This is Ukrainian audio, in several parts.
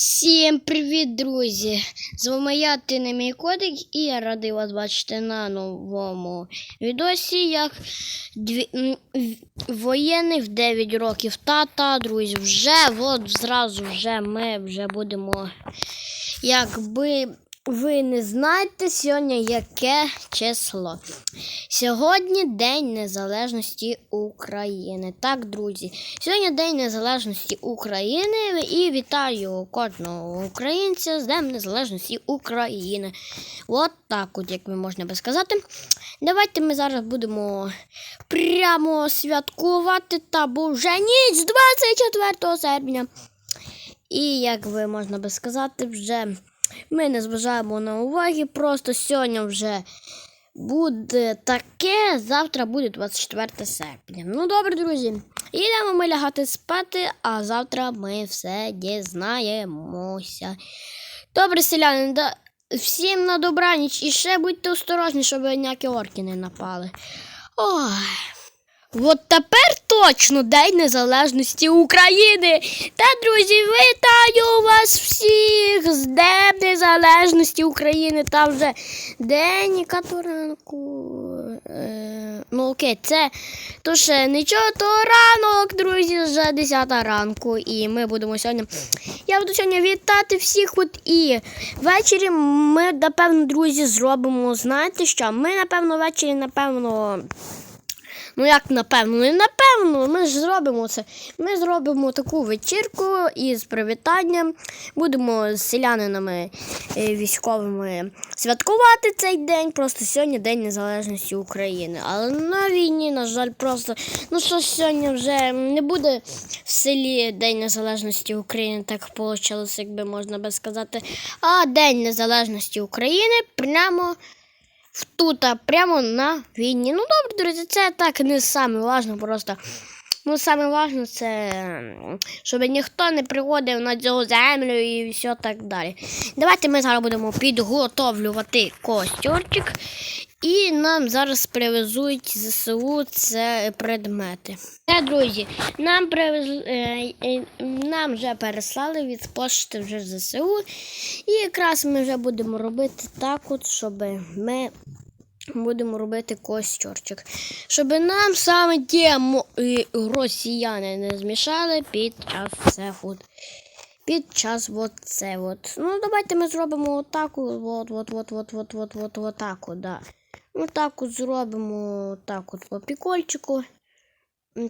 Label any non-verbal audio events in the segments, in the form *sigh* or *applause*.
Всім привіт, друзі! З вами я, не мій котик, і я радий вас бачити на новому відосі, як дві... воєнний в- 9 років тата, друзі, вже от зразу вже ми вже будемо. Якби ви не знаєте сьогодні яке число. Сьогодні День Незалежності України. Так, друзі, сьогодні День Незалежності України і вітаю кожного українця з Днем Незалежності України. От так, от, як ви можна би сказати. Давайте ми зараз будемо прямо святкувати, та вже ніч 24 серпня. І як ви можна би сказати, вже ми не зважаємо на уваги, просто сьогодні вже буде таке, завтра буде 24 серпня. Ну добре, друзі. Йдемо ми лягати спати, а завтра ми все дізнаємося. Добре, селяни, да... всім на добраніч і ще будьте осторожні, щоб ніякі орки не напали. Ой. От тепер точно День Незалежності України. Та, друзі, вітаю вас всіх з Днем Незалежності України. Та вже день яка ранку. Е, ну окей, це то ще нічого, то ранок, друзі, вже 10 ранку. І ми будемо сьогодні. Я буду сьогодні вітати всіх. От і ввечері ми, напевно, друзі, зробимо. Знаєте що? Ми, напевно, ввечері, напевно. Ну, як напевно, не напевно, ми ж зробимо це. Ми зробимо таку вечірку із привітанням. Будемо з селянинами е, військовими святкувати цей день. Просто сьогодні День Незалежності України. Але на війні, на жаль, просто ну що сьогодні вже не буде в селі День Незалежності України. Так вийшло, якби можна би сказати. А День Незалежності України прямо тут, прямо на війні. Ну добре, друзі, це так не саме важно, просто. Ну, саме важне це, щоб ніхто не приходив на цю землю і все так далі. Давайте ми зараз будемо підготовлювати костюрчик. І нам зараз привезуть ЗСУ це предмети. Це, друзі, нам привезли, е, е, нам вже переслали від пошти вже ЗСУ. І якраз ми вже будемо робити так, от, щоб ми будемо робити костюрчик. Щоб нам саме ті росіяни не змішали під час це от. Під час от це от. Ну, давайте ми зробимо отак. От, от, от, от, от, от, от, от, так, от, Отак от зробимо так от по прикольчику.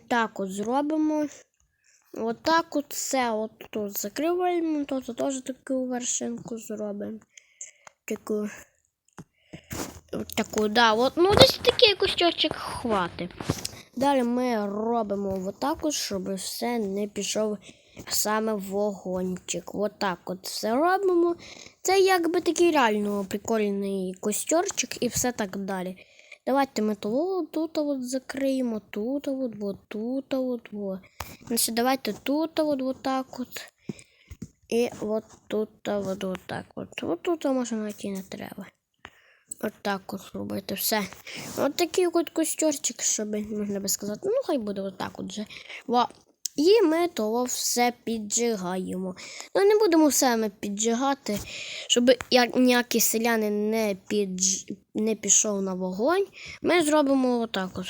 Так от зробимо. Отак от все от тут закриваємо, тут теж таку вершинку зробимо. Таку. Таку, да, от, ну десь такий костюрчик хватить. Далі ми робимо отак от, щоб все не пішов саме вогончик. Отак от все робимо. Це якби такий реально прикольний костюрчик і все так далі. Давайте ми того тут от закриємо, тут от, от тут от, от. Значить, давайте тут от, от так от. І от тут от, от так от. От тут може навіть і не треба. От так от робити все. От такий от костюрчик, щоб можна би сказати. Ну, хай буде отак от вже. Во. І ми того все піджигаємо. Ну, не будемо все ми піджигати, щоб як ніякий селянин не, підж... не пішов на вогонь. Ми зробимо отак от.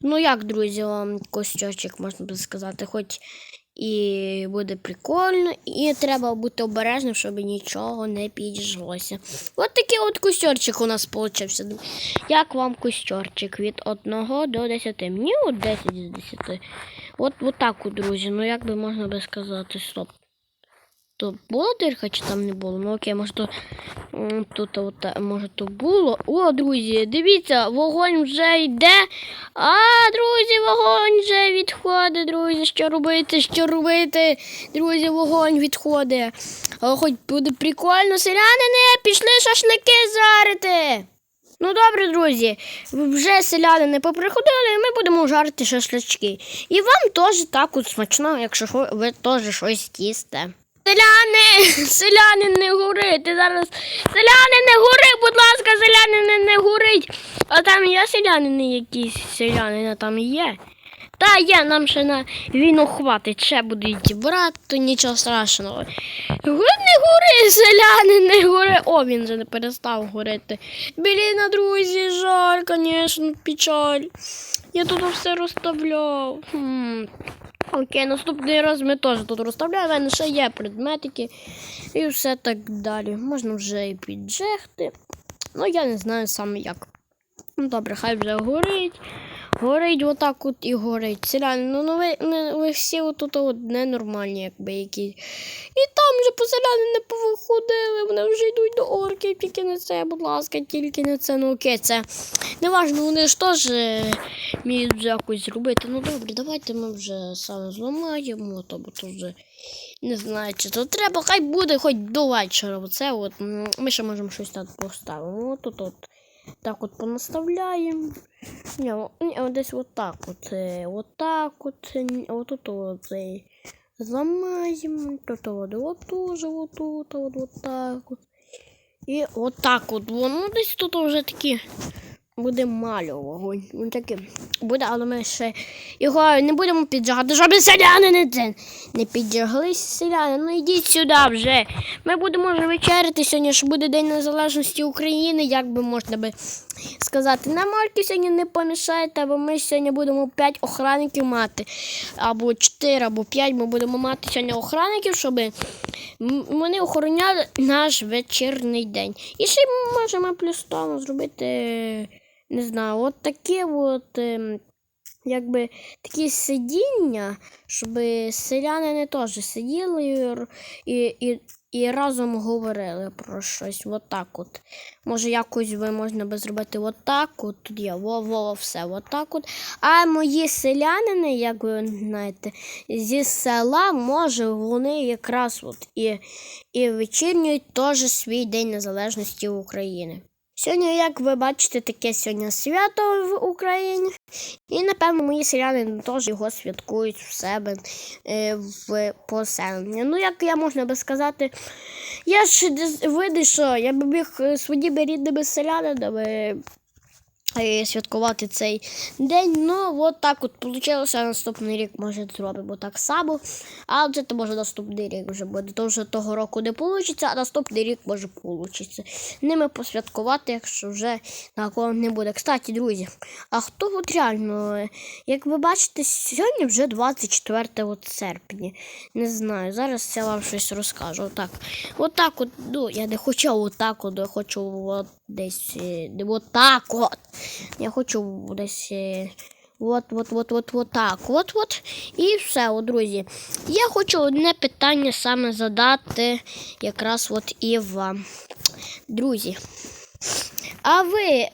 Ну, як, друзі, вам костюрчик, можна би сказати, хоч і буде прикольно, і треба бути обережним, щоб нічого не піджглося. От такий от костюрчик у нас получився. Як вам костюрчик від 1 до 10? Мені от 10 з 10. От, от так, друзі. Ну як би можна би сказати, стоп. То була дирка чи там не було? Ну окей, може то тут от, може то було. О, друзі, дивіться, вогонь вже йде. А, друзі, вогонь вже відходить, друзі. Що робити? Що робити? Друзі, вогонь відходить. А хоч буде прикольно, селянини, пішли шашлики жарити. Ну добре, друзі, вже селяни поприходили, і ми будемо жарити шашлички. І вам теж так от смачно, якщо ви теж щось їсте. Селяни, *laughs* селяни, не горити зараз. Селяни, не гори, будь ласка, селяни, не, не горить. А там є селянини якісь селянини, там є. Та є, нам ще на війну хватить, ще будуть брати, то нічого страшного. Не гори, селяни, не гори. О, він вже не перестав горити. Блін, друзі, жаль, звісно, печаль. Я тут все розставляв. Хм. Окей, наступний раз ми теж тут розставляємо, мене ще є предметики і все так далі. Можна вже і піджегти. Ну, я не знаю саме як. Ну, добре, хай вже горить. Горить отак от і горить. Селяни, ну, ну ви, не- ви всі отут от ненормальні, якби які. І там вже поселяни не повиходили, вони вже йдуть до орків, тільки не це, будь ласка, тільки не це. Ну окей, це не важно, вони ж теж е, вміють якось зробити. Ну добре, давайте ми вже саме зламаємо, то бо то вже не знаю, чи то треба, хай буде хоч до вечора. Оце от ми ще можемо щось так поставимо. От тут от так от понаставляємо. Ні, десь от. е, Отак от. е, ні, Отут от. Зламаємо. Тут от, от теж отут, от, от так от. І отак от. Воно десь тут вже такі буде мало вогонь. Він такий буде, але ми ще його не будемо піджагати, щоб селяни не, це, не піджаглись селяни. Ну йдіть сюди вже. Ми будемо вже вечеряти сьогодні, що буде День Незалежності України, як би можна би сказати. Нам Альки сьогодні не помішаєте, бо ми сьогодні будемо 5 охранників мати. Або 4, або 5 ми будемо мати сьогодні охранників, щоб вони охороняли наш вечірний день. І ще можемо плюс тому зробити, не знаю, от таке от. ем, Якби такі сидіння, щоб селяни теж сиділи і, і, і, разом говорили про щось. Отак от. Може, якось ви можна би зробити отак, от тут є во-во, все отак от. А мої селянини, як ви знаєте, зі села, може, вони якраз от і, і вечірнюють теж свій День Незалежності України. Сьогодні, як ви бачите, таке сьогодні свято в Україні. І, напевно, мої селяни теж його святкують в себе е, в поселенні. Ну, як я можна би сказати, я ж види, що я б міг е, своїми рідними селянами святкувати цей день. Ну, от так от вийшло. Наступний рік, може, зробимо так само. А то може наступний рік вже буде. То вже того року не вийде, а наступний рік може вийде. Ними посвяткувати, якщо вже такого не буде. Кстати, друзі, а хто от реально, е, як ви бачите, сьогодні вже 24 от серпня. Не знаю, зараз я вам щось розкажу. Отак. Отак от, ну, я не хочу отак от, я хочу от десь е, не отак от. Я хочу десь. е, От, от, от, от, от так. От, от. І все, от, друзі. Я хочу одне питання саме задати якраз от і вам. Друзі. А ви,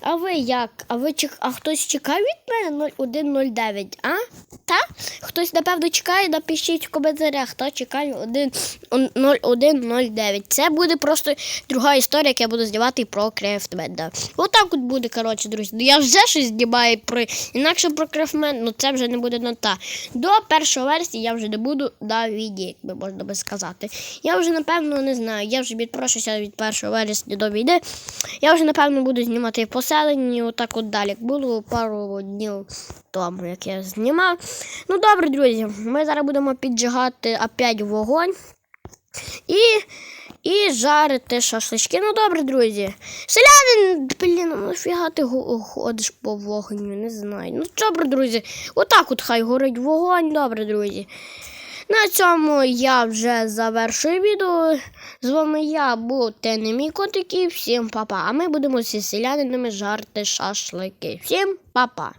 а ви як? А ви чек... а хтось чекає від мене 0109, а? Та? Хтось, напевно, чекає, напишіть в коментарях, та чекає 0109. Це буде просто друга історія, яку я буду знімати про Крафтмен. Да. Отак от буде, коротше, друзі. Ну, Я вже щось знімаю про інакше про Крафтмен, ну це вже не буде на та. До першої версії я вже не буду на війні, як би можна би сказати. Я вже, напевно, не знаю. Я вже відпрошуся від першої вересня до війни. Я вже, напевно, буду знімати в поселенні, отак от далі. Було пару днів тому, як я знімав. Ну, добре, друзі, ми зараз будемо піджигати опять вогонь. І, і жарити шашлички. Ну, добре, друзі. Селянин, блін, ну ти ходиш по вогню, не знаю. Ну, добре, друзі. Отак от хай горить вогонь, добре, друзі. На цьому я вже завершую відео. З вами я був Тенемій Котик і всім па-па. А ми будемо зі селянинами жарти шашлики. Всім па-па.